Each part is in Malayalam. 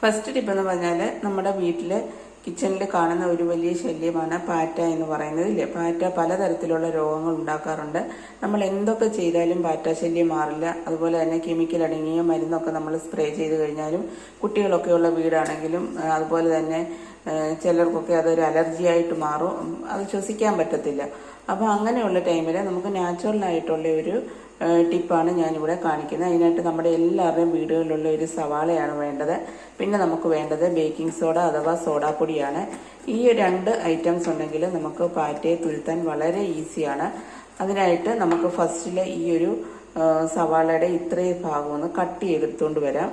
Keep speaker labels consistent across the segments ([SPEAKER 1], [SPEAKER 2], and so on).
[SPEAKER 1] ഫസ്റ്റ് ടിപ്പ് എന്ന് പറഞ്ഞാൽ നമ്മുടെ വീട്ടിൽ കിച്ചണിൽ കാണുന്ന ഒരു വലിയ ശല്യമാണ് പാറ്റ എന്ന് പറയുന്നത് ഇല്ലേ? പാറ്റ പലതരത്തിലുള്ള രോഗങ്ങൾ ഉണ്ടാക്കാറുണ്ട്. നമ്മൾ എന്തൊക്കെ ചെയ്താലും പാറ്റ ശല്യം മാറില്ല. അതുപോലെ തന്നെ കെമിക്കൽ അടങ്ങിയ മരുന്നൊക്കെ നമ്മൾ സ്പ്രേ ചെയ്ത് കഴിഞ്ഞാലും കുട്ടികളൊക്കെയുള്ള വീടാണെങ്കിലും അതുപോലെ തന്നെ ചിലർക്കൊക്കെ അതൊരു അലർജി ആയിട്ട് മാറും. അത് ശ്വസിക്കാൻ പറ്റത്തില്ല. അപ്പോൾ അങ്ങനെയുള്ള ടൈമിൽ നമുക്ക് നാച്ചുറലായിട്ടുള്ള ഒരു ടിപ്പാണ് ഞാനിവിടെ കാണിക്കുന്നത്. അതിനായിട്ട് നമ്മുടെ എല്ലാവരുടെയും വീടുകളിലുള്ള ഒരു സവാളയാണ് വേണ്ടത്. പിന്നെ നമുക്ക് വേണ്ടത് ബേക്കിംഗ് സോഡ അഥവാ സോഡാപ്പൊടിയാണ്. ഈ രണ്ട് ഐറ്റംസ് ഉണ്ടെങ്കിൽ നമുക്ക് പാറ്റയെ തുരുത്താൻ വളരെ ഈസിയാണ് അതിനായിട്ട് നമുക്ക് ഫസ്റ്റിൽ ഈ ഒരു സവാളയുടെ ഇത്രയും ഭാഗം ഒന്ന് കട്ട് ചെയ്തെടുത്തുകൊണ്ട് വരാം.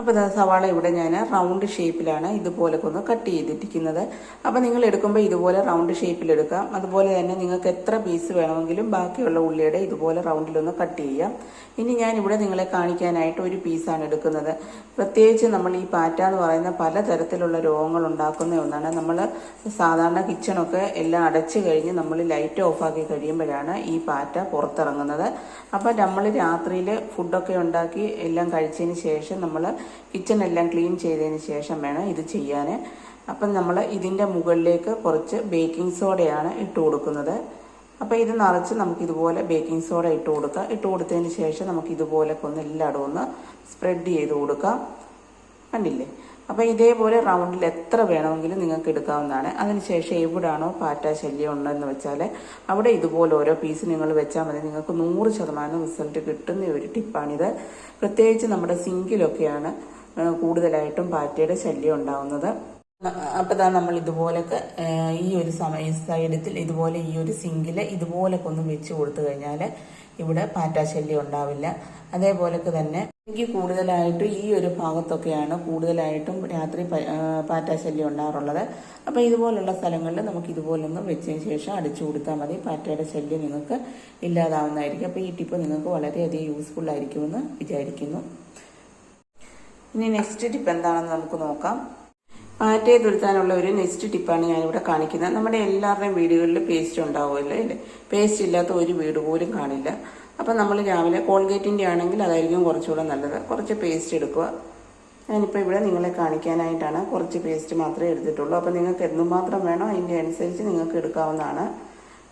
[SPEAKER 1] അപ്പോൾ ഇതാ സവാള ഇവിടെ ഞാൻ റൗണ്ട് ഷേപ്പിലാണ് ഇതുപോലൊക്കെ ഒന്ന് കട്ട് ചെയ്തിട്ടിരിക്കുന്നത്. അപ്പോൾ നിങ്ങൾ എടുക്കുമ്പോൾ ഇതുപോലെ റൗണ്ട് ഷേപ്പിലെടുക്കാം അതുപോലെ തന്നെ നിങ്ങൾക്ക് എത്ര പീസ് വേണമെങ്കിലും ബാക്കിയുള്ള ഉള്ളിയുടെ ഇതുപോലെ റൗണ്ടിലൊന്ന് കട്ട് ചെയ്യാം. ഇനി ഞാൻ ഇവിടെ നിങ്ങളെ കാണിക്കാനായിട്ട് ഒരു പീസാണ് എടുക്കുന്നത്. പ്രത്യേകിച്ച് നമ്മൾ ഈ പാറ്റ എന്ന് പറയുന്ന പലതരത്തിലുള്ള രോഗങ്ങൾ ഉണ്ടാക്കുന്ന ഒന്നാണ്. നമ്മൾ സാധാരണ കിച്ചണൊക്കെ എല്ലാം അടച്ചു കഴിഞ്ഞ് നമ്മൾ ലൈറ്റ് ഓഫാക്കി കഴിയുമ്പോഴാണ് ഈ പാറ്റ പുറത്തിറങ്ങുന്നത്. അപ്പോൾ നമ്മൾ രാത്രിയിൽ ഫുഡൊക്കെ ഉണ്ടാക്കി എല്ലാം കഴിച്ചതിന് ശേഷം നമ്മൾ കിച്ചൺ എല്ലാം ക്ലീൻ ചെയ്തതിന് ശേഷം വേണം ഇത് ചെയ്യാൻ അപ്പം നമ്മൾ ഇതിന്റെ മുകളിലേക്ക് കുറച്ച് ബേക്കിംഗ് സോഡയാണ് ഇട്ട് കൊടുക്കുന്നത്. അപ്പോൾ ഇത് നിറച്ച് നമുക്ക് ഇതുപോലെ ബേക്കിംഗ് സോഡ ഇട്ട് കൊടുക്കാം. ഇട്ട് കൊടുത്തതിന് ശേഷം നമുക്ക് ഇതുപോലെ ഒന്ന് എല്ലായിടവും ഒന്ന് സ്പ്രെഡ് ചെയ്ത് കൊടുക്കാം. കണ്ടില്ലേ? അപ്പോൾ ഇതേപോലെ റൗണ്ടിൽ എത്ര വേണമെങ്കിലും നിങ്ങൾക്ക് എടുക്കാവുന്നതാണ്. അതിനുശേഷം എവിടാണോ പാറ്റ ശല്യം ഉണ്ടെന്ന് വെച്ചാൽ അവിടെ ഇതുപോലെ ഓരോ പീസ് നിങ്ങൾ വെച്ചാൽ മതി. നിങ്ങൾക്ക് നൂറ് ശതമാനം റിസൾട്ട് കിട്ടുന്ന ഒരു ടിപ്പാണിത് പ്രത്യേകിച്ച് നമ്മുടെ സിങ്കിലൊക്കെയാണ് കൂടുതലായിട്ടും പാറ്റയുടെ ശല്യം ഉണ്ടാവുന്നത്. അപ്പോൾ നമ്മൾ ഇതുപോലൊക്കെ ഈ ഒരു സമയ സൈഡത്തിൽ ഇതുപോലെ ഈ ഒരു സിങ്കിൽ ഇതുപോലൊക്കെ ഒന്ന് വെച്ച് കൊടുത്തു കഴിഞ്ഞാൽ ഇവിടെ പാറ്റാശല്യം ഉണ്ടാവില്ല. അതേപോലൊക്കെ തന്നെ എനിക്ക് കൂടുതലായിട്ടും ഈ ഒരു ഭാഗത്തൊക്കെയാണ് കൂടുതലായിട്ടും രാത്രി പാറ്റാശല്യം ഉണ്ടാകാറുള്ളത് അപ്പോൾ ഇതുപോലുള്ള സ്ഥലങ്ങളിൽ നമുക്ക് ഇതുപോലൊന്നും വെച്ചതിന് ശേഷം അടിച്ചു കൊടുത്താൽ മതി. പാറ്റയുടെ ശല്യം നിങ്ങൾക്ക് ഇല്ലാതാവുന്നതായിരിക്കും. അപ്പോൾ ഈ ടിപ്പ് നിങ്ങൾക്ക് വളരെയധികം യൂസ്ഫുൾ ആയിരിക്കുമെന്ന് വിചാരിക്കുന്നു. ഇനി നെക്സ്റ്റ് ടിപ്പ് എന്താണെന്ന് നമുക്ക് നോക്കാം. പാറ്റയെ തുരുത്താനുള്ള ഒരു നെക്സ്റ്റ് ടിപ്പാണ് ഞാനിവിടെ കാണിക്കുന്നത്. നമ്മുടെ എല്ലാവരുടെയും വീടുകളിൽ പേസ്റ്റ് ഉണ്ടാവുമല്ലോ അല്ലേ? പേസ്റ്റ് ഇല്ലാത്ത ഒരു വീട് പോലും കാണില്ല. അപ്പം നമ്മൾ രാവിലെ കോൾഗേറ്റിന്റെ ആണെങ്കിൽ അതായിരിക്കും കുറച്ചുകൂടെ നല്ലത്. കുറച്ച് പേസ്റ്റ് എടുക്കുക. ഞാനിപ്പോൾ ഇവിടെ നിങ്ങളെ കാണിക്കാനായിട്ടാണ് കുറച്ച് പേസ്റ്റ് മാത്രമേ എടുത്തിട്ടുള്ളൂ. അപ്പോൾ നിങ്ങൾക്ക് എന്തുമാത്രം വേണോ അതിന്റെ അനുസരിച്ച് നിങ്ങൾക്ക് എടുക്കാവുന്നതാണ്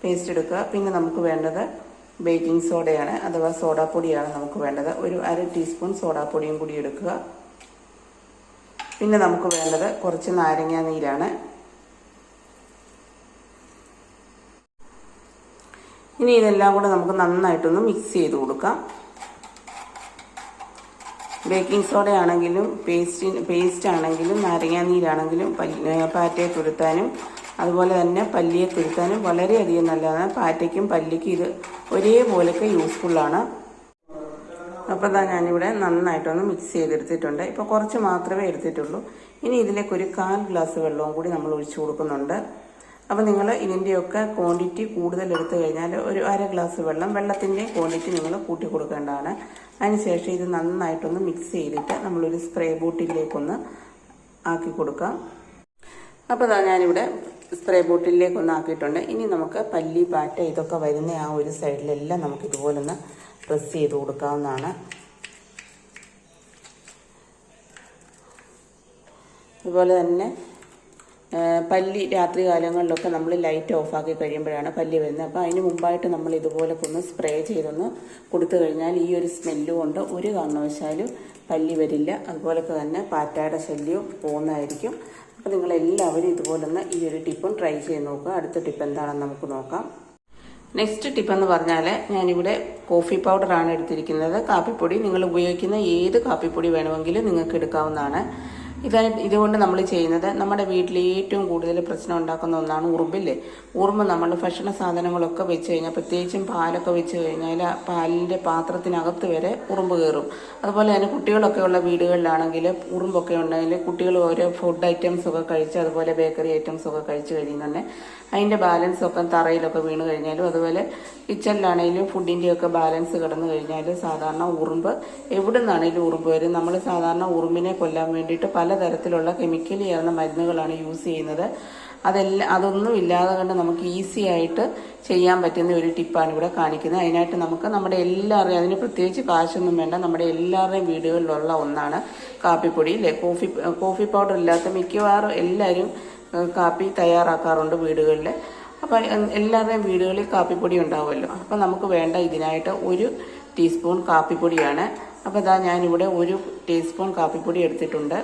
[SPEAKER 1] പേസ്റ്റ് എടുക്കുക. പിന്നെ നമുക്ക് വേണ്ടത് ബേക്കിംഗ് സോഡയാണ് അഥവാ സോഡാപ്പൊടിയാണ് നമുക്ക് വേണ്ടത്. ഒരു അര ടീസ്പൂൺ സോഡാപ്പൊടിയും കൂടി എടുക്കുക. പിന്നെ നമുക്ക് വേണ്ടത് കുറച്ച് നാരങ്ങ നീരാണ്. ഇനി ഇതെല്ലാം കൂടെ നമുക്ക് നന്നായിട്ടൊന്ന് മിക്സ് ചെയ്ത് കൊടുക്കാം. ബേക്കിംഗ് സോഡ ആണെങ്കിലും പേസ്റ്റ് പേസ്റ്റ് ആണെങ്കിലും നാരങ്ങ നീരാണെങ്കിലും പാറ്റയെ തുരുത്താനും അതുപോലെ തന്നെ പല്ലിയെ തുരുത്താനും വളരെയധികം നല്ലതാണ്. പാറ്റയ്ക്കും പല്ലിക്കും ഇത് ഒരേപോലൊക്കെ യൂസ്ഫുള്ളാണ് അപ്പോൾ ഇതാ ഞാനിവിടെ നന്നായിട്ടൊന്ന് മിക്സ് ചെയ്തെടുത്തിട്ടുണ്ട്. ഇപ്പോൾ കുറച്ച് മാത്രമേ എടുത്തിട്ടുള്ളൂ. ഇനി ഇതിലേക്ക് ഒരു കാൽ ഗ്ലാസ് വെള്ളവും കൂടി നമ്മൾ ഒഴിച്ചു കൊടുക്കുന്നുണ്ട്. അപ്പോൾ നിങ്ങൾ ഇതിന്റെയൊക്കെ ക്വാണ്ടിറ്റി കൂടുതൽ എടുത്തു കഴിഞ്ഞാൽ ഒരു അര ഗ്ലാസ് വെള്ളം വെള്ളത്തിന്റെ ക്വാണ്ടിറ്റി നിങ്ങൾ കൂട്ടി കൊടുക്കേണ്ടതാണ്. അതിനുശേഷം ഇത് നന്നായിട്ടൊന്ന് മിക്സ് ചെയ്തിട്ട് നമ്മളൊരു സ്പ്രേ ബോട്ടിലേക്കൊന്ന് ആക്കി കൊടുക്കാം. അപ്പോൾ അതാ ഞാനിവിടെ സ്പ്രേ ബോട്ടിലേക്ക് ഒന്ന് ആക്കിയിട്ടുണ്ട്. ഇനി നമുക്ക് പല്ലി പാറ്റ ഇതൊക്കെ വരുന്ന ആ ഒരു സൈഡിലെല്ലാം നമുക്ക് ഇതുപോലൊന്ന് പ്രസ് ചെയ്ത് കൊടുക്കാവുന്നതാണ്. അതുപോലെ തന്നെ പല്ലി രാത്രി കാലങ്ങളിലൊക്കെ നമ്മൾ ലൈറ്റ് ഓഫാക്കി കഴിയുമ്പോഴാണ് പല്ലി വരുന്നത്. അപ്പോൾ അതിന് മുമ്പായിട്ട് നമ്മൾ ഇതുപോലെ ഒന്ന് സ്പ്രേ ചെയ്തൊന്ന് കൊടുത്തു കഴിഞ്ഞാൽ ഈ ഒരു സ്മെല്ല് കൊണ്ട് ഒരു കാരണവശാലും പല്ലി വരില്ല. അതുപോലൊക്കെ തന്നെ പാറ്റയുടെ ശല്യവും പോകുന്നതായിരിക്കും. അപ്പോൾ നിങ്ങളെല്ലാവരും ഇതുപോലൊന്ന് ഈ ഒരു ടിപ്പും ട്രൈ ചെയ്ത് നോക്കുക. അടുത്ത ടിപ്പ് എന്താണെന്ന് നമുക്ക് നോക്കാം. നെക്സ്റ്റ് ടിപ്പ് എന്ന് പറഞ്ഞാൽ ഞാനിവിടെ കോഫി പൗഡറാണ് എടുത്തിരിക്കുന്നത്. കാപ്പിപ്പൊടി നിങ്ങൾ ഉപയോഗിക്കുന്ന ഏത് കാപ്പിപ്പൊടി വേണമെങ്കിലും നിങ്ങൾക്ക് എടുക്കാവുന്നതാണ്. ഇതായിട്ട് ഇതുകൊണ്ട് നമ്മൾ ചെയ്യുന്നത് നമ്മുടെ വീട്ടിൽ ഏറ്റവും കൂടുതൽ പ്രശ്നം ഉണ്ടാക്കുന്ന ഒന്നാണ് ഉറുമ്പില്ലേ? ഉറുമ്പ് നമ്മൾ ഭക്ഷണ സാധനങ്ങളൊക്കെ വെച്ച് കഴിഞ്ഞാൽ പ്രത്യേകിച്ചും പാലൊക്കെ വെച്ച് കഴിഞ്ഞാൽ പാലിന്റെ പാത്രത്തിനകത്ത് വരെ ഉറുമ്പ് കയറും. അതുപോലെ തന്നെ കുട്ടികളൊക്കെ ഉള്ള വീടുകളിലാണെങ്കിൽ ഉറുമ്പൊക്കെ ഉണ്ടെങ്കിൽ കുട്ടികൾ ഓരോ ഫുഡ് ഐറ്റംസ് ഒക്കെ കഴിച്ച് അതുപോലെ ബേക്കറി ഐറ്റംസ് ഒക്കെ കഴിച്ച് കഴിയുന്നുണ്ട് അതിന്റെ ബാലൻസ് ഒക്കെ തറയിലൊക്കെ വീണ് കഴിഞ്ഞാലും അതുപോലെ കിച്ചണിലാണെങ്കിലും ഫുഡിന്റെയൊക്കെ ബാലൻസ് കിടന്നു കഴിഞ്ഞാൽ സാധാരണ ഉറുമ്പ് എവിടെ നിന്നാണെങ്കിലും ഉറുമ്പ് വരും. നമ്മൾ സാധാരണ ഉറുമ്പിനെ കൊല്ലാൻ വേണ്ടിയിട്ട് പലതരത്തിലുള്ള കെമിക്കൽ ചേർന്ന മരുന്നുകളാണ് യൂസ് ചെയ്യുന്നത്. അതെല്ലാം അതൊന്നും ഇല്ലാതെ കണ്ട് നമുക്ക് ഈസി ആയിട്ട് ചെയ്യാൻ പറ്റുന്ന ഒരു ടിപ്പാണ് ഇവിടെ കാണിക്കുന്നത്. അതിനായിട്ട് നമുക്ക് നമ്മുടെ എല്ലാവരുടെയും അതിന് പ്രത്യേകിച്ച് കാശൊന്നും വേണ്ട നമ്മുടെ എല്ലാവരുടെയും വീടുകളിലുള്ള ഒന്നാണ് കാപ്പിപ്പൊടി അല്ലേ കോഫി കോഫി പൗഡർ ഇല്ലാത്ത മിക്കവാറും എല്ലാവരും കാപ്പി തയ്യാറാക്കാറുണ്ട് വീടുകളിൽ അപ്പോൾ എല്ലാവരുടെയും വീടുകളിൽ കാപ്പിപ്പൊടി ഉണ്ടാവുമല്ലോ. അപ്പോൾ നമുക്ക് വേണ്ട ഇതിനായിട്ട് ഒരു ടീസ്പൂൺ കാപ്പിപ്പൊടിയാണ്. അപ്പോൾ ഇതാ ഞാനിവിടെ ഒരു ടീസ്പൂൺ കാപ്പിപ്പൊടി എടുത്തിട്ടുണ്ട്.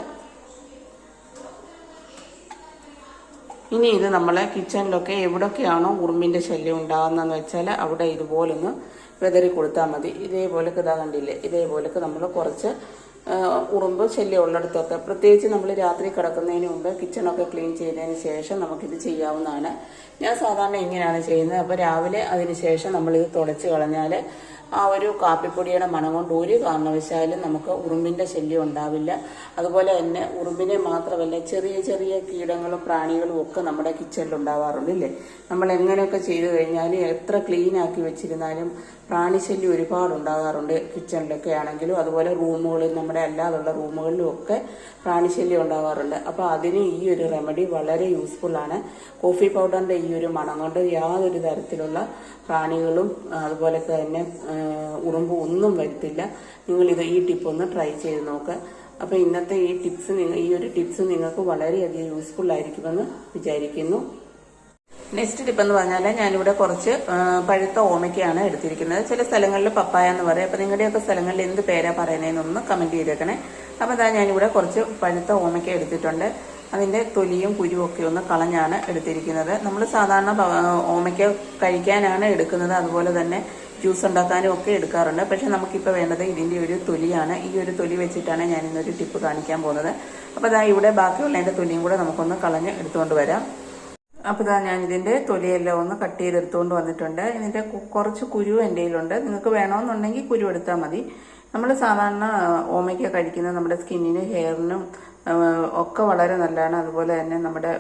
[SPEAKER 1] ഇനി ഇത് നമ്മളെ കിച്ചണിലൊക്കെ എവിടെയൊക്കെയാണോ ഉറുമ്പിന്റെ ശല്യം ഉണ്ടാകുന്നതെന്ന് വെച്ചാൽ അവിടെ ഇതുപോലൊന്ന് വെതറി കൊടുത്താൽ മതി. ഇതേപോലൊക്കെ ഇതാ കണ്ടില്ലേ? ഇതേപോലൊക്കെ നമ്മൾ കുറച്ച് ഉറുമ്പ് ശല്യം ഉള്ളിടത്തൊക്കെ. പ്രത്യേകിച്ച് നമ്മൾ രാത്രി കിടക്കുന്നതിന് മുമ്പ് കിച്ചണൊക്കെ ക്ലീൻ ചെയ്തതിന് ശേഷം നമുക്കിത് ചെയ്യാവുന്നതാണ്. ഞാൻ സാധാരണ ഇങ്ങനെയാണ് ചെയ്യുന്നത്. അപ്പോൾ രാവിലെ അതിന് ശേഷം നമ്മളിത് തുടച്ച് കളഞ്ഞാൽ ആ ഒരു കാപ്പിപ്പൊടിയുടെ മണം കൊണ്ട് ഒരു കാരണവശാലും നമുക്ക് ഉറുമ്പിന്റെ ശല്യം ഉണ്ടാവില്ല. അതുപോലെ തന്നെ ഉറുമ്പിനെ മാത്രമല്ല ചെറിയ ചെറിയ കീടങ്ങളും പ്രാണികളും ഒക്കെ നമ്മുടെ കിച്ചണിൽ ഉണ്ടാവാറുണ്ട് ഇല്ലേ? നമ്മൾ എങ്ങനെയൊക്കെ ചെയ്തു കഴിഞ്ഞാലും എത്ര ക്ലീൻ ആക്കി വെച്ചിരുന്നാലും പ്രാണിശല്യം ഒരുപാട് ഉണ്ടാകാറുണ്ട് കിച്ചണിലൊക്കെ ആണെങ്കിലും. അതുപോലെ റൂമുകളിൽ നമ്മുടെ അല്ലാതുള്ള റൂമുകളിലും ഒക്കെ പ്രാണിശല്യം ഉണ്ടാകാറുണ്ട്. അപ്പോൾ അതിന് ഈ ഒരു റെമഡി വളരെ യൂസ്ഫുൾ ആണ്. കോഫി പൗഡറിന്റെ ഈ ഒരു മണം കൊണ്ട് യാതൊരു തരത്തിലുള്ള പ്രാണികളും അതുപോലെ തന്നെ ഉറുമ്പ് ഒന്നും വരുത്തില്ല. നിങ്ങളിത് ഈ ടിപ്പ് ഒന്ന് ട്രൈ ചെയ്ത് നോക്കുക അപ്പോൾ ഇന്നത്തെ ഈ ടിപ്സ് ഈ ഒരു ടിപ്സ് നിങ്ങൾക്ക് വളരെയധികം യൂസ്ഫുൾ ആയിരിക്കുമെന്ന് വിചാരിക്കുന്നു. നെക്സ്റ്റ് ടിപ്പ് എന്ന് പറഞ്ഞാൽ ഞാനിവിടെ കുറച്ച് പഴുത്ത ഓമയ്ക്കാണ് എടുത്തിരിക്കുന്നത്. ചില സ്ഥലങ്ങളിൽ പപ്പായ എന്ന് പറയും. അപ്പോൾ നിങ്ങളുടെയൊക്കെ സ്ഥലങ്ങളിൽ എന്ത് പേരാ പറയുന്നതെന്നൊന്ന് കമന്റ് ചെയ്തേക്കണേ. അപ്പോൾ അതാ ഞാനിവിടെ കുറച്ച് പഴുത്ത ഓമയ്ക്ക എടുത്തിട്ടുണ്ട്. അതിന്റെ തൊലിയും കുരുവും ഒക്കെ ഒന്ന് കളഞ്ഞാണ് എടുത്തിരിക്കുന്നത്. നമ്മൾ സാധാരണ ഓമയ്ക്ക കഴിക്കാനാണ് എടുക്കുന്നത്. അതുപോലെ തന്നെ ജ്യൂസ് ഉണ്ടാക്കാനും ഒക്കെ എടുക്കാറുണ്ട്. പക്ഷെ നമുക്കിപ്പോൾ വേണ്ടത് ഇതിന്റെ ഒരു തൊലിയാണ്. ഈ ഒരു തൊലി വെച്ചിട്ടാണ് ഞാൻ ഇന്നൊരു ടിപ്പ് കാണിക്കാൻ പോകുന്നത്. അപ്പോൾ അതാ ഇവിടെ ബാക്കിയുള്ള അതിന്റെ തൊലിയും കൂടെ നമുക്കൊന്ന് കളഞ്ഞ് എടുത്തുകൊണ്ട് വരാം. അപ്പോൾ ഇതാ ഞാൻ ഇതിന്റെ തൊലിയെല്ലാം ഒന്ന് കട്ട് ചെയ്തെടുത്തുകൊണ്ട് വന്നിട്ടുണ്ട്. ഇതിന്റെ കുറച്ച് കുരു എന്റെ കയ്യിലുണ്ട്. നിങ്ങൾക്ക് വേണമെന്നുണ്ടെങ്കിൽ കുരു എടുത്താൽ മതി. നമ്മൾ സാധാരണ ഓമയ്ക്ക കഴിക്കുന്ന നമ്മുടെ സ്കിന്നിന് ഹെയറിനും ഒക്കെ വളരെ നല്ലതാണ്. അതുപോലെ തന്നെ നമ്മുടെ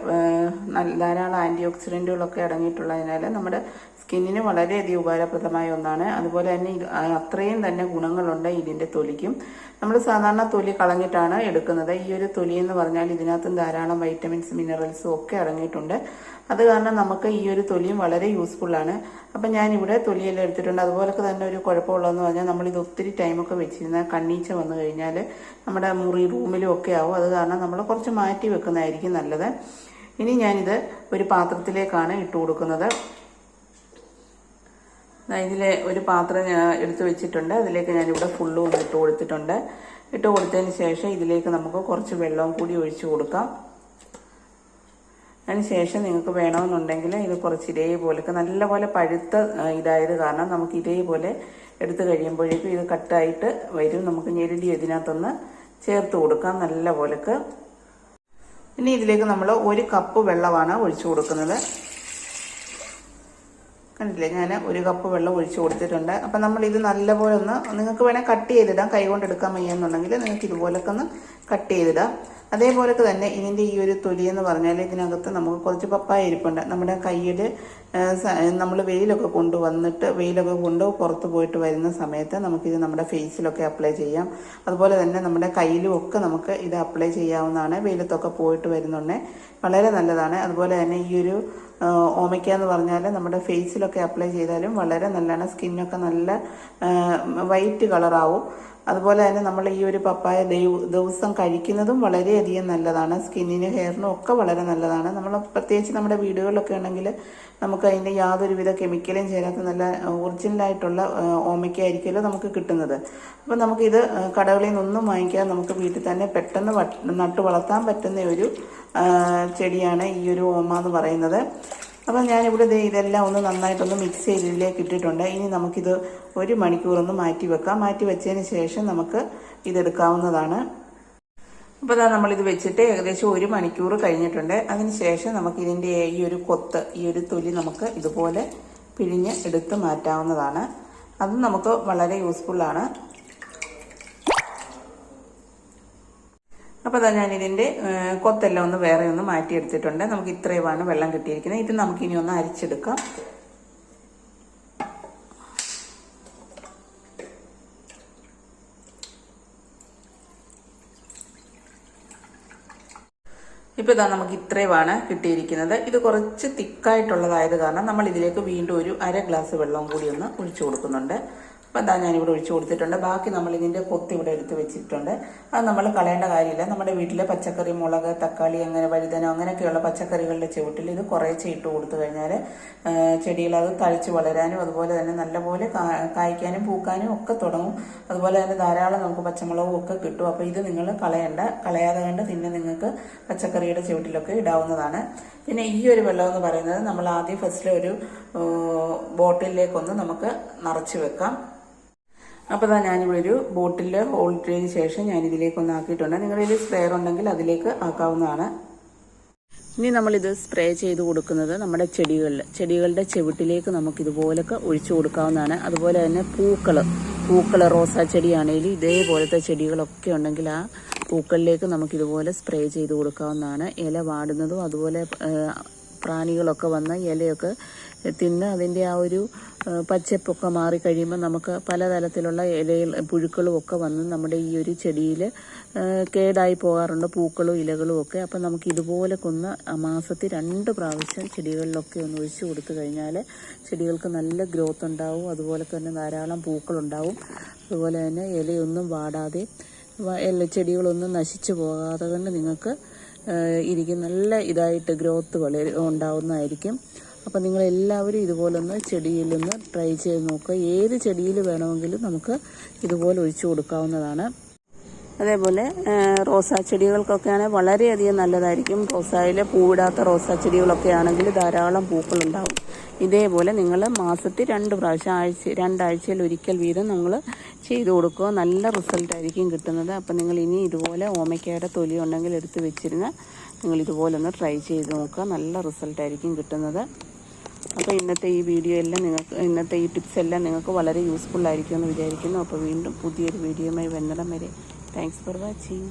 [SPEAKER 1] ധാരാളം ആന്റി ഓക്സിഡന്റുകളൊക്കെ അടങ്ങിയിട്ടുള്ളതിനാൽ നമ്മുടെ സ്കിന്നിന് വളരെയധികം ഉപകാരപ്രദമായ ഒന്നാണ്. അതുപോലെ തന്നെ അത്രയും തന്നെ ഗുണങ്ങളുണ്ട് ഇതിന്റെ തൊലിക്കും. നമ്മൾ സാധാരണ തൊലി കളഞ്ഞിട്ടാണ് എടുക്കുന്നത്. ഈ ഒരു തൊലി എന്ന് പറഞ്ഞാൽ ഇതിനകത്തും ധാരാളം വൈറ്റമിൻസ് മിനറൽസും ഒക്കെ അടങ്ങിയിട്ടുണ്ട്. അത് കാരണം നമുക്ക് ഈ ഒരു തൊലിയും വളരെ യൂസ്ഫുൾ ആണ്. അപ്പം ഞാനിവിടെ തൊലിയെല്ലാം എടുത്തിട്ടുണ്ട്. അതുപോലൊക്കെ തന്നെ ഒരു കുഴപ്പമുള്ളതെന്ന് പറഞ്ഞാൽ നമ്മളിത് ഒത്തിരി ടൈമൊക്കെ വെച്ചിരുന്ന കണ്ണീച്ച വന്നു കഴിഞ്ഞാൽ നമ്മുടെ മുറി റൂമിലും ഒക്കെ ആവും. അത് കാരണം നമ്മൾ കുറച്ച് മാറ്റി വെക്കുന്നതായിരിക്കും നല്ലത്. ഇനി ഞാനിത് ഒരു പാത്രത്തിലേക്കാണ് ഇട്ട് കൊടുക്കുന്നത്. ഇതിലെ ഒരു പാത്രം ഞാൻ എടുത്ത് വെച്ചിട്ടുണ്ട്. അതിലേക്ക് ഞാനിവിടെ ഫുള്ളും ഒന്ന് ഇട്ട് കൊടുത്തിട്ടുണ്ട്. ഇട്ട് കൊടുത്തതിന് ശേഷം ഇതിലേക്ക് നമുക്ക് കുറച്ച് വെള്ളവും കൂടി ഒഴിച്ചു കൊടുക്കാം. അതിന് ശേഷം നിങ്ങൾക്ക് വേണമെന്നുണ്ടെങ്കിൽ ഇത് കുറച്ച് ഇതേപോലൊക്കെ നല്ലപോലെ പഴുത്ത ഇതായത് കാരണം നമുക്ക് ഇതേപോലെ എടുത്തു കഴിയുമ്പോഴേക്കും ഇത് കട്ടായിട്ട് വരും. നമുക്ക് ഞെരടി ഇതിനകത്തൊന്ന് ചേർത്ത് കൊടുക്കാം നല്ല പോലക്ക് ഇനി ഇതിലേക്ക് നമ്മൾ ഒരു കപ്പ് വെള്ളമാണ് ഒഴിച്ചു കൊടുക്കുന്നത്. കണ്ടില്ലേ? ഞാൻ ഒരു കപ്പ് വെള്ളം ഒഴിച്ചു കൊടുത്തിട്ടുണ്ട്. അപ്പം നമ്മൾ ഇത് നല്ലപോലെ ഒന്ന് നിങ്ങൾക്ക് വേണേൽ കട്ട് ചെയ്തിടാം. കൈ കൊണ്ട് എടുക്കാൻ വയ്യാന്നുണ്ടെങ്കിൽ നിങ്ങൾക്ക് ഇതുപോലൊക്കെ ഒന്ന് കട്ട് ചെയ്തിടാം. അതേപോലൊക്കെ തന്നെ ഇതിന്റെ ഈ ഒരു തൊലി എന്ന് പറഞ്ഞാൽ ഇതിനകത്ത് നമുക്ക് കുറച്ച് പപ്പായ ഇരിപ്പുണ്ട്. നമ്മുടെ കയ്യിൽ നമ്മൾ വെയിലൊക്കെ കൊണ്ടുവന്നിട്ട് വെയിലൊക്കെ കൊണ്ട് പുറത്ത് പോയിട്ട് വരുന്ന സമയത്ത് നമുക്കിത് നമ്മുടെ ഫേസിലൊക്കെ അപ്ലൈ ചെയ്യാം. അതുപോലെ തന്നെ നമ്മുടെ കയ്യിലും ഒക്കെ നമുക്ക് ഇത് അപ്ലൈ ചെയ്യാവുന്നതാണ്. വെയിലത്തൊക്കെ പോയിട്ട് വരുന്നുണ്ടേ വളരെ നല്ലതാണ്. അതുപോലെ തന്നെ ഈ ഒരു ഓമയ്ക്ക എന്ന് പറഞ്ഞാൽ നമ്മുടെ ഫേസിലൊക്കെ അപ്ലൈ ചെയ്താലും വളരെ നല്ലതാണ്. സ്കിന്നൊക്കെ നല്ല വൈറ്റ് കളറാവും. അതുപോലെ തന്നെ നമ്മൾ ഈ ഒരു പപ്പായ ദൈവ- ദിവസം കഴിക്കുന്നതും വളരെയധികം നല്ലതാണ്. സ്കിന്നിന് ഹെയറിനും ഒക്കെ വളരെ നല്ലതാണ്. നമ്മൾ പ്രത്യേകിച്ച് നമ്മുടെ വീടുകളിലൊക്കെ ഉണ്ടെങ്കിൽ നമുക്ക് അതിന്റെ യാതൊരുവിധ കെമിക്കലും ചേരാത്ത നല്ല ഒറിജിനലായിട്ടുള്ള ഓമയ്ക്ക ആയിരിക്കുമല്ലോ നമുക്ക് കിട്ടുന്നത്. അപ്പം നമുക്കിത് കടകളിൽ നിന്നൊന്നും വാങ്ങിക്കാതെ നമുക്ക് വീട്ടിൽ തന്നെ പെട്ടെന്ന് നട്ടു വളർത്താൻ പറ്റുന്ന ഒരു ചെടിയാണ് ഈ ഒരു ഓമ എന്ന് പറയുന്നത്. അപ്പം ഞാനിവിടെ ദേ ഇതെല്ലാം ഒന്ന് നന്നായിട്ടൊന്ന് മിക്സ് ചെയ്ത് ഇതിലേക്ക് ഇട്ടിട്ടുണ്ട്. ഇനി നമുക്കിത് ഒരു മണിക്കൂറൊന്ന് മാറ്റി വെക്കാം. മാറ്റി വെച്ചതിന് ശേഷം നമുക്ക് ഇതെടുക്കാവുന്നതാണ്. അപ്പോൾ അതാ നമ്മളിത് വെച്ചിട്ട് ഏകദേശം ഒരു മണിക്കൂർ കഴിഞ്ഞിട്ടുണ്ട്. അതിനുശേഷം നമുക്ക് ഇതിന്റെ ഈ ഒരു കൊത്ത് ഈ ഒരു തൊലി നമുക്ക് ഇതുപോലെ പിഴിഞ്ഞ് എടുത്ത് മാറ്റാവുന്നതാണ്. അത് നമുക്ക് വളരെ യൂസ്ഫുള്ളാണ് അപ്പോൾ അതാ ഞാൻ ഇതിന്റെ കൊത്തെല്ലാം ഒന്ന് വേറെ ഒന്ന് മാറ്റിയെടുത്തിട്ടുണ്ട്. നമുക്ക് ഇത്രയുമാണ് വെള്ളം കിട്ടിയിരിക്കുന്നത്. ഇത് നമുക്കിനി ഒന്ന് അരിച്ചെടുക്കാം. ഇപ്പോൾ ഇതാ നമുക്ക് ഇത്രയുമാണ് കിട്ടിയിരിക്കുന്നത്. ഇത് കുറച്ച് തിക്കായിട്ടുള്ളതായത് കാരണം നമ്മൾ ഇതിലേക്ക് വീണ്ടും ഒരു അര ഗ്ലാസ് വെള്ളവും കൂടി ഒന്ന് ഒഴിച്ചു കൊടുക്കുന്നുണ്ട്. അപ്പം എന്താ ഞാനിവിടെ ഒഴിച്ചു കൊടുത്തിട്ടുണ്ട്. ബാക്കി നമ്മൾ ഇതിന്റെ കൊത്ത് ഇവിടെ എടുത്ത് വെച്ചിട്ടുണ്ട്. അത് നമ്മൾ കളയേണ്ട കാര്യമില്ല. നമ്മുടെ വീട്ടിലെ പച്ചക്കറി മുളക് തക്കാളി അങ്ങനെ വഴുതനോ അങ്ങനെയൊക്കെയുള്ള പച്ചക്കറികളുടെ ചുവട്ടിൽ ഇത് കുറേശ്ശെ ഇട്ട് കൊടുത്തു കഴിഞ്ഞാൽ ചെടികൾ അത് വളരാനും അതുപോലെ തന്നെ നല്ലപോലെ കായ്ക്കാനും പൂക്കാനും ഒക്കെ തുടങ്ങും. അതുപോലെ തന്നെ ധാരാളം നമുക്ക് പച്ചമുളകും ഒക്കെ കിട്ടും. അപ്പോൾ ഇത് നിങ്ങൾ കളയണ്ട. കളയാതെ കണ്ട് പിന്നെ നിങ്ങൾക്ക് പച്ചക്കറിയുടെ ചുവട്ടിലൊക്കെ ഇടാവുന്നതാണ്. പിന്നെ ഈ ഒരു വെള്ളം എന്ന് പറയുന്നത് നമ്മൾ ആദ്യം ഫസ്റ്റിൽ ഒരു ബോട്ടിലേക്കൊന്ന് നമുക്ക് നിറച്ച് വെക്കാം. അപ്പോൾ ഇതാ ഞാനിവിടെ ഒരു ബോട്ടിൽ ഹോൾഡ് ചെയ്തതിന് ശേഷം ഞാൻ ഇതിലേക്ക് ഒന്ന് ആക്കിയിട്ടുണ്ട് നിങ്ങളുടെ സ്പ്രെയർ ഉണ്ടെങ്കിൽ അതിലേക്ക് ആക്കാവുന്നതാണ്. ഇനി നമ്മളിത് സ്പ്രേ ചെയ്ത് കൊടുക്കുന്നത് നമ്മുടെ ചെടികളിൽ ചെടികളുടെ ചെവിട്ടിലേക്ക് നമുക്ക് ഇതുപോലൊക്കെ ഒഴിച്ചു കൊടുക്കാവുന്നതാണ്. അതുപോലെ തന്നെ പൂക്കൾ പൂക്കൾ റോസാ ചെടിയാണെങ്കിലും ഇതേപോലത്തെ ചെടികളൊക്കെ ഉണ്ടെങ്കിൽ ആ പൂക്കളിലേക്ക് നമുക്ക് ഇതുപോലെ സ്പ്രേ ചെയ്ത് കൊടുക്കാവുന്നതാണ്. ഇല വാടുന്നതും അതുപോലെ പ്രാണികളൊക്കെ വന്ന് ഇലയൊക്കെ തിന്ന് അതിന്റെ ആ ഒരു പച്ചപ്പൊക്കെ മാറിക്കഴിയുമ്പോൾ നമുക്ക് പലതരത്തിലുള്ള ഇലയിൽ പുഴുക്കളും ഒക്കെ വന്ന് നമ്മുടെ ഈ ഒരു ചെടിയിൽ കേടായി പോകാറുണ്ട്. പൂക്കളും ഇലകളും ഒക്കെ. അപ്പം നമുക്ക് ഇതുപോലെ കൊന്ന് മാസത്തിൽ രണ്ട് പ്രാവശ്യം ചെടികളിലൊക്കെ ഒന്ന് ഒഴിച്ചു കൊടുത്തു കഴിഞ്ഞാൽ ചെടികൾക്ക് നല്ല ഗ്രോത്ത് ഉണ്ടാവും. അതുപോലെ തന്നെ ധാരാളം പൂക്കളുണ്ടാവും. അതുപോലെ തന്നെ ഇലയൊന്നും വാടാതെ ചെടികളൊന്നും നശിച്ചു പോകാതെ കൊണ്ട് നിങ്ങൾക്ക് ഇരിക്കും. നല്ല ഇതായിട്ട് ഗ്രോത്ത് വളരെ ഉണ്ടാവുന്നതായിരിക്കും. അപ്പം നിങ്ങളെല്ലാവരും ഇതുപോലൊന്ന് ചെടിയിലൊന്ന് ട്രൈ ചെയ്ത് നോക്കുക. ഏത് ചെടിയിൽ വേണമെങ്കിലും നമുക്ക് ഇതുപോലെ ഒഴിച്ചു കൊടുക്കാവുന്നതാണ്. അതേപോലെ റോസാ റോസാ ചെടികൾക്കൊക്കെയാണെങ്കിൽ വളരെയധികം നല്ലതായിരിക്കും. റോസായിൽ പൂവിടാത്ത റോസാ ചെടികളൊക്കെ ആണെങ്കിൽ ധാരാളം പൂക്കളുണ്ടാവും. ഇതേപോലെ നിങ്ങൾ മാസത്തിൽ രണ്ട് പ്രാവശ്യം ആഴ്ച രണ്ടാഴ്ചയിൽ ഒരിക്കൽ വീതം നിങ്ങൾ ചെയ്തു കൊടുക്കുക. നല്ല റിസൾട്ടായിരിക്കും കിട്ടുന്നത്. അപ്പം നിങ്ങൾ ഇനി ഇതുപോലെ ഓമയ്ക്കയുടെ തൊലി ഉണ്ടെങ്കിൽ എടുത്ത് വെച്ചിരുന്ന് നിങ്ങൾ ഇതുപോലെ ഒന്ന് ട്രൈ ചെയ്ത് നോക്കുക. നല്ല റിസൾട്ടായിരിക്കും കിട്ടുന്നത്. അപ്പോൾ ഇന്നത്തെ ഈ വീഡിയോ എല്ലാം നിങ്ങൾക്ക് ഇന്നത്തെ ഈ ടിപ്സ് എല്ലാം നിങ്ങൾക്ക് വളരെ യൂസ്ഫുൾ ആയിരിക്കുമെന്ന് വിചാരിക്കുന്നു. അപ്പോൾ വീണ്ടും പുതിയൊരു വീഡിയോയുമായി വന്നിടം വരെ. Thanks for watching